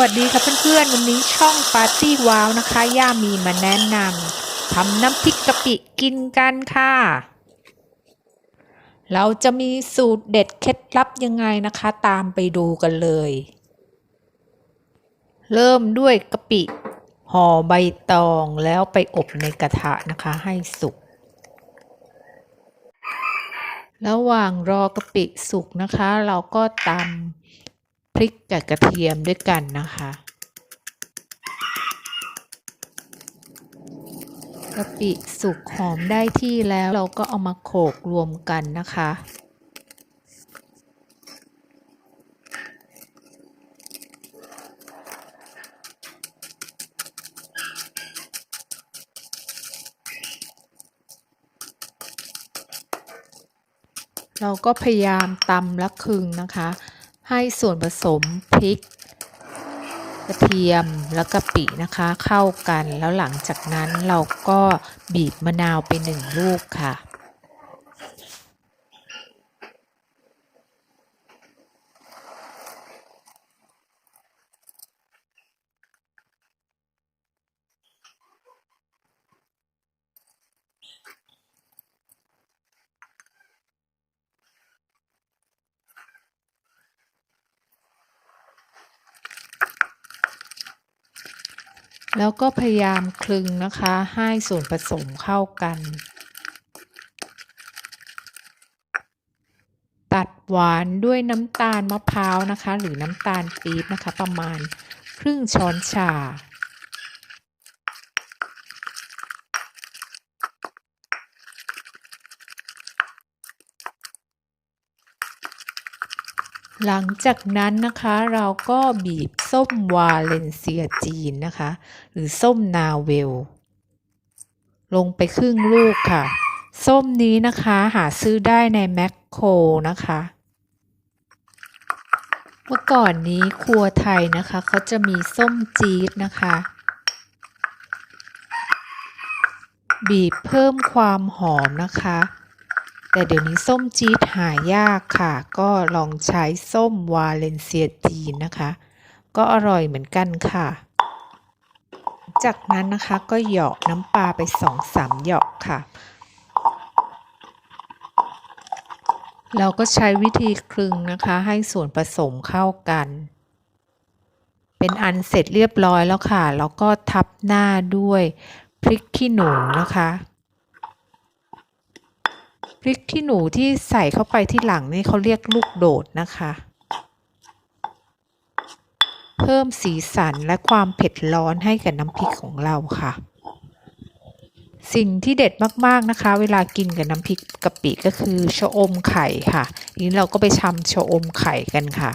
วัสดีค่ะเพื่อนๆ วันนี้ช่องปาร์ตี้ว้าวนะคะ ย่ามีมาแนะนำทำน้ำพริกกะปิกินกันค่ะ เราจะมีสูตรเด็ดเคล็ดลับยังไงนะคะ ตามไปดูกันเลย เริ่มด้วยกะปิห่อใบตองแล้วไปอบในกระทะนะคะให้สุก ระหว่างรอกะปิสุกนะคะ เราก็ตำ พริกกับกระเทียมด้วยกันนะคะกะปิสุกหอมได้ที่แล้วเราก็เอามาโขลกรวมกันนะคะ เราก็พยายามตำและคึงนะคะ ให้ส่วนผสมพริก กระเทียมและกะปินะคะ เข้ากันแล้วหลังจากนั้นเราก็บีบมะนาวไปหนึ่งลูกค่ะ แล้วก็พยายามคลึงนะคะ ให้ส่วนผสมเข้ากัน ตัดหวานด้วยน้ำตาลมะพร้าวนะคะ หรือน้ำตาลปี๊บนะคะ ประมาณครึ่งช้อนชา หลังจากนั้นนะคะเราก็บีบส้มวาเลนเซียจีนนะคะ หรือส้มนาเวล ลงไปครึ่งลูกค่ะ ส้มนี้นะคะหาซื้อได้ในแมคโครนะคะ เมื่อก่อนนี้ครัวไทยนะคะเขาจะมีส้มจี๊ดนะคะ บีบเพิ่มความหอมนะคะ แต่เดี๋ยวนี้ส้มจี๊ดหายากค่ะ ก็ลองใช้ส้มวาเลนเซียจีนนะคะ ก็อร่อยเหมือนกันค่ะ จากนั้นนะคะก็เหยาะน้ำปลาไปสองสามเหยาะค่ะ เราก็ใช้วิธีคลึงนะคะ ให้ส่วนผสมเข้ากัน เป็นอันเสร็จเรียบร้อยแล้วค่ะ แล้วก็ทับหน้าด้วยพริกขี้หนูนะคะ พริกขี้หนูที่ใส่เข้าไปที่หลังนี่เขาเรียกลูกโดดนะคะ เพิ่มสีสันและความเผ็ดร้อนให้กับน้ำพริกของเราค่ะ สิ่งที่เด็ดมากๆนะคะ เวลากินกับน้ำพริกกะปิก็คือชะอมไข่ค่ะนี้เราก็ไปชำชะอมไข่กันค่ะ